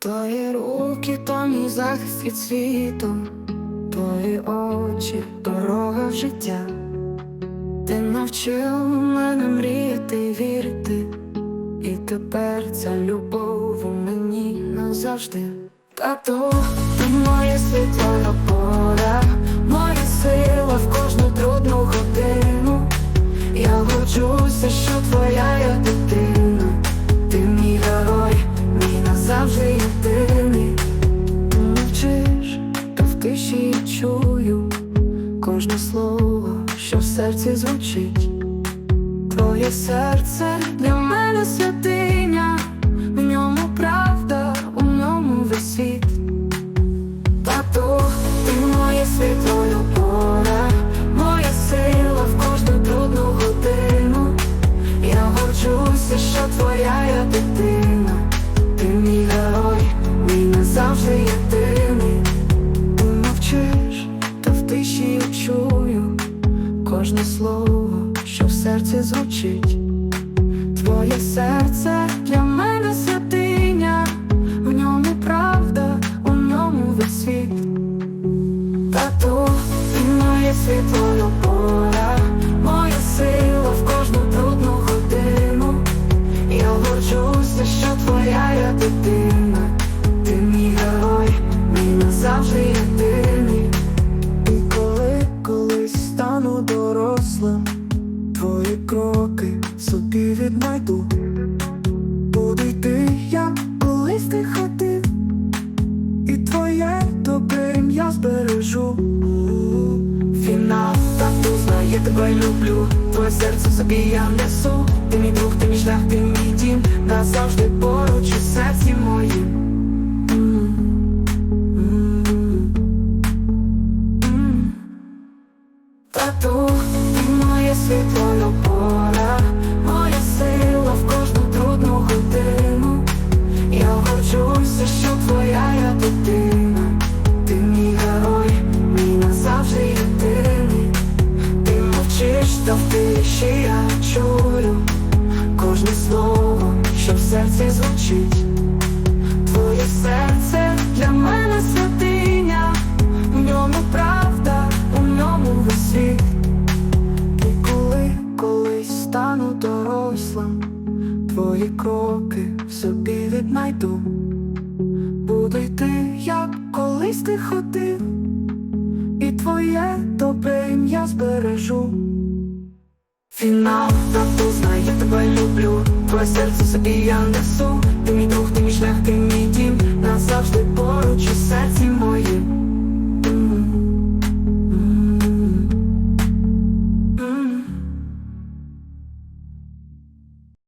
Твої руки, то мій захист від світу, твої очі, дорога в життя. Ти навчив мене мріяти вірити, і тепер ця любов у мені назавжди. Тату, ти моє світло поле, моя сила в кожну трудну годину. Я горджуся, що твоя я дитина. Ти мій герой, мій назавжди слово, що в серці звучить. Твоє серце для мене святиня, кожне слово, що в серці звучить. Твоє серце для мене святиня, в ньому правда, у ньому весь світ. Тату, то моє світло збережу. Фінал, тату знає, тебе люблю. Твоє серце собі я несу. Ти мій друг, ти мій шлях, ти мій дім. Назавжди поруч у серці моїм. Тату, ти моє світло поле, тиші я чую кожне слово, що в серці звучить. Твоє серце для мене святиня, в ньому правда, у ньому весь. І коли колись стану дорослим, твої кроки в собі віднайду. Буду йти, як колись ти ходив, і твоє добре ім'я збережу. Фінал, тату я тебе люблю. Твоє серце собі я несу. Ти мій друг, ти мій шлях, ти мій